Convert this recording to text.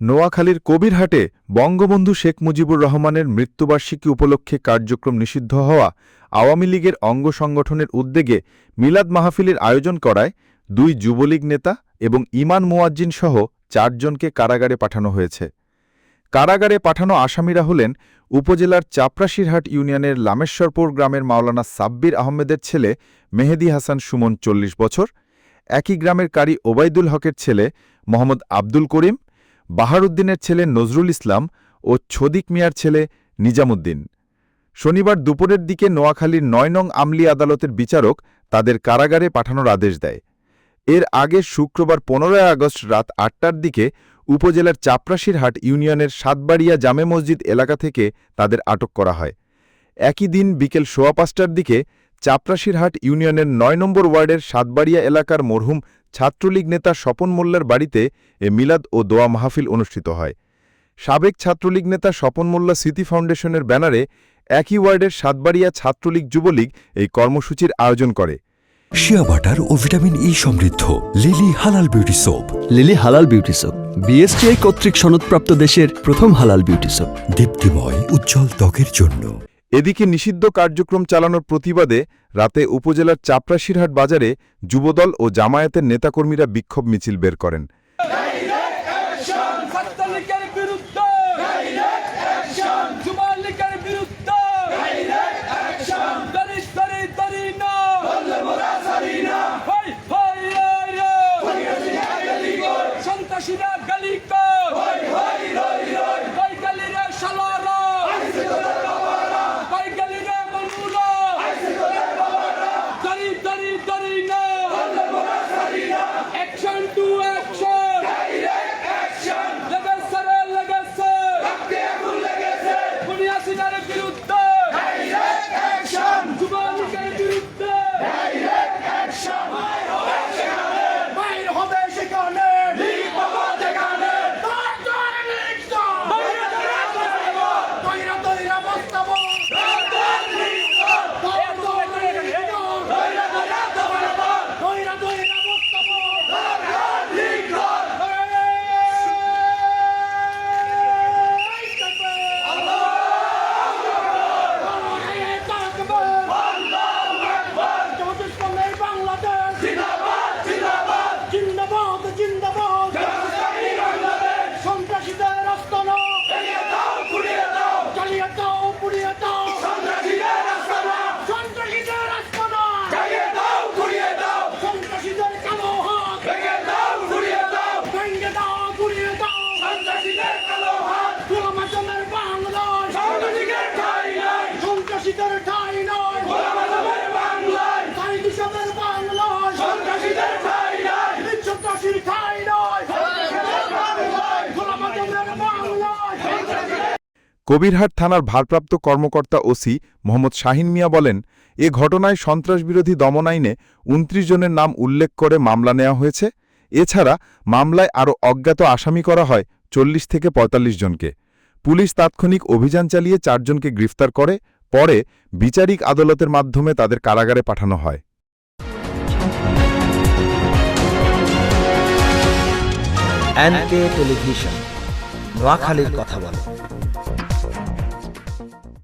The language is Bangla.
নোয়াখালীর কবিরহাটে বঙ্গবন্ধু শেখ মুজিবুর রহমানের মৃত্যুবার্ষিকী উপলক্ষে কার্যক্রম নিষিদ্ধ হওয়া আওয়ামী লীগের অঙ্গ সংগঠনের উদ্যোগে মিলাদ মাহফিলের আয়োজন করায় দুই যুবলীগ নেতা এবং ইমান মুয়াজ্জিন সহ চারজনকে কারাগারে পাঠানো হয়েছে। কারাগারে পাঠানো আসামিরা হলেন উপজেলার চাপরাশিরহাট ইউনিয়নের লামেশ্বরপুর গ্রামের মাওলানা সাব্বির আহমেদের ছেলে মেহেদি হাসান সুমন চল্লিশ বছর, একই গ্রামের কারি ওবায়দুল হকের ছেলে মোহাম্মদ আব্দুল করিম বাহারুদ্দিনের ছেলে নজরুল ইসলাম ও ছদিক মিয়ার ছেলে নিজামুদ্দিন। শনিবার দুপুরের দিকে নোয়াখালীর নয় নং আমলি আদালতের বিচারক তাদের কারাগারে পাঠানোর আদেশ দেয়। এর আগে শুক্রবার পনেরোই আগস্ট রাত আটটার দিকে উপজেলার চাপরাশিরহাট ইউনিয়নের সাতবাড়িয়া জামে মসজিদ এলাকা থেকে তাদের আটক করা হয়। একই দিন বিকেল সোয়া পাঁচটার দিকে চাপরাশিরহাট ইউনিয়নের নয় নম্বর ওয়ার্ডের সাতবাড়িয়া এলাকার মরহুম ছাত্রলীগ নেতা স্বপন মোল্লার বাড়িতে এ মিলাদ ও দোয়া মাহফিল অনুষ্ঠিত হয়। সাবেক ছাত্রলীগ নেতা স্বপন মোল্লা স্মৃতি ফাউন্ডেশনের ব্যানারে একই ওয়ার্ডের সাতবাড়িয়া ছাত্রলীগ যুবলীগ এই কর্মসূচির আয়োজন করে। শিয়া বাটার ও ভিটামিন ই সমৃদ্ধ লিলি হালাল বিউটি সোপ। লিলি হালাল বিউটি সোপ বিএসটিআই কর্তৃক সনদপ্রাপ্ত দেশের প্রথম হালাল বিউটি সোপ। দীপ্তিময় উজ্জ্বল ত্বকের জন্য। এদিকে নিষিদ্ধ কার্যক্রম চালানোর প্রতিবাদে রাতে উপজেলার চাপরাশিরহাট বাজারে যুবদল ও জামায়াতের নেতাকর্মীরা বিক্ষোভ মিছিল বের করেন। কবিরহাট থানার ভারপ্রাপ্ত কর্মকর্তা ওসি মোহাম্মদ শাহিন মিয়া বলেন, এ ঘটনায় সন্ত্রাসবিরোধী দমন আইনে উনত্রিশ জনের নাম উল্লেখ করে মামলা নেওয়া হয়েছে। এছাড়া মামলায় আরও অজ্ঞাত আসামি করা হয় চল্লিশ থেকে ৪৫ জনকে। পুলিশ তাৎক্ষণিক অভিযান চালিয়ে চারজনকে গ্রেফতার করে, পরে বিচারিক আদালতের মাধ্যমে তাদের কারাগারে পাঠানো হয়। নোয়াখালীর কথা বলে।